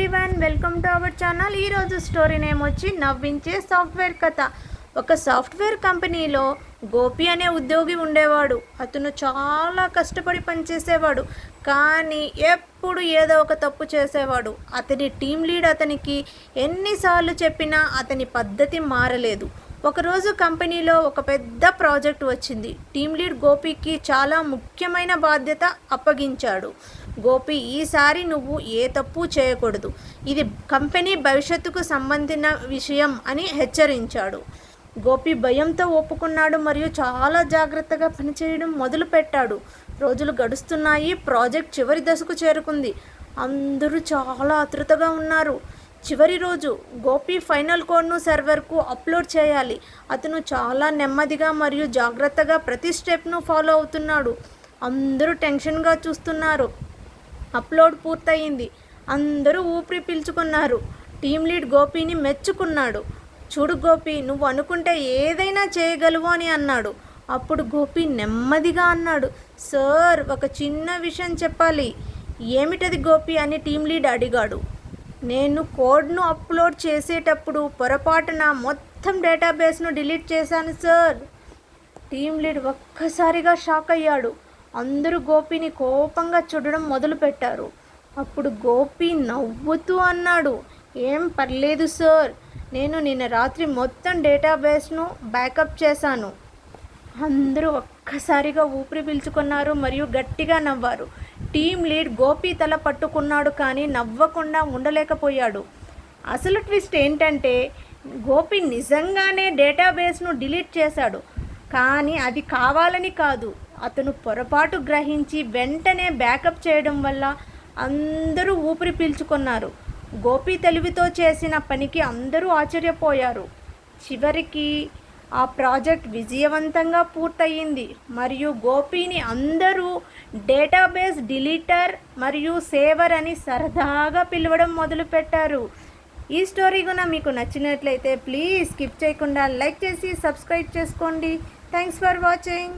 Everyone welcome to our channel. ఈరోజు story name వచ్చి నవ్వించే సాఫ్ట్వేర్ కథ. ఒక సాఫ్ట్వేర్ కంపెనీలో గోపి అనే ఉద్యోగి ఉండేవాడు. అతను చాలా కష్టపడి పనిచేసేవాడు. కానీ ఎప్పుడు ఏదో ఒక తప్పు చేసేవాడు. అతని టీం లీడ్ అతనికి ఎన్నిసార్లు చెప్పినా అతని పద్ధతి మారలేదు. ఒకరోజు కంపెనీలో ఒక పెద్ద ప్రాజెక్ట్ వచ్చింది. టీం లీడ్ గోపికి చాలా ముఖ్యమైన బాధ్యత అప్పగించాడు. గోపి ఈసారి నువ్వు ఏ తప్పు చేయకూడదు. ఇది కంపెనీ భవిష్యత్తుకు సంబంధించిన విషయం అని హెచ్చరించాడు. గోపి భయంతో ఒప్పుకున్నాడు మరియు చాలా జాగ్రత్తగా పనిచేయడం మొదలుపెట్టాడు. రోజులు గడుస్తున్నాయి ప్రాజెక్ట్ చివరి దశకు చేరుకుంది. అందరూ చాలా ఆతృతగా ఉన్నారు. చివరి రోజు గోపి ఫైనల్ కోడ్ను సర్వర్కు అప్లోడ్ చేయాలి. అతను చాలా నెమ్మదిగా మరియు జాగ్రత్తగా ప్రతి స్టెప్ను ఫాలో అవుతున్నాడు. అందరూ టెన్షన్గా చూస్తున్నారు. అప్లోడ్ పూర్తయింది. అందరూ ఊపిరి పీల్చుకున్నారు. టీం లీడ్ గోపిని మెచ్చుకున్నాడు. చూడు గోపి నువ్వు అనుకుంటే ఏదైనా చేయగలవు అని అన్నాడు. అప్పుడు గోపి నెమ్మదిగా అన్నాడు. సార్ ఒక చిన్న విషయం చెప్పాలి. ఏమిటది గోపి? అని టీం లీడ్ అడిగాడు. నేను కోడ్ను అప్లోడ్ చేసేటప్పుడు పొరపాటున మొత్తం డేటాబేస్ను డిలీట్ చేశాను సార్. టీం లీడ్ ఒక్కసారిగా షాక్ అయ్యాడు. అందరూ గోపిని కోపంగా చూడడం మొదలుపెట్టారు. అప్పుడు గోపి నవ్వుతూ అన్నాడు ఏం పర్లేదు సార్. నేను నిన్న రాత్రి మొత్తం డేటాబేస్ను బ్యాకప్ చేశాను. అందరూ ఒక్కసారిగా ఊపిరి పీల్చుకున్నారు మరియు గట్టిగా నవ్వారు. టీం లీడ్ గోపి తల పట్టుకున్నాడు కానీ నవ్వకుండా ఉండలేకపోయాడు. అసలు ట్విస్ట్ ఏంటంటే గోపి నిజంగానే డేటాబేస్ను డిలీట్ చేశాడు. కానీ అది కావాలని కాదు. అతను పొరపాటు గ్రహించి వెంటనే బ్యాకప్ చేయడం వల్ల అందరూ ఊపిరి పీల్చుకున్నారు. గోపి తెలివితో చేసిన పనికి అందరూ ఆశ్చర్యపోయారు. చివరికి ఆ ప్రాజెక్ట్ విజయవంతంగా పూర్తయింది. మరియు గోపిని అందరూ డేటాబేస్ డిలీటర్ మరియు సేవర్ అని సరదాగా పిలవడం మొదలుపెట్టారు. ఈ స్టోరీ కూడా మీకు నచ్చినట్లయితే ప్లీజ్ స్కిప్ చేయకుండా లైక్ చేసి సబ్స్క్రైబ్ చేసుకోండి. Thanks for watching.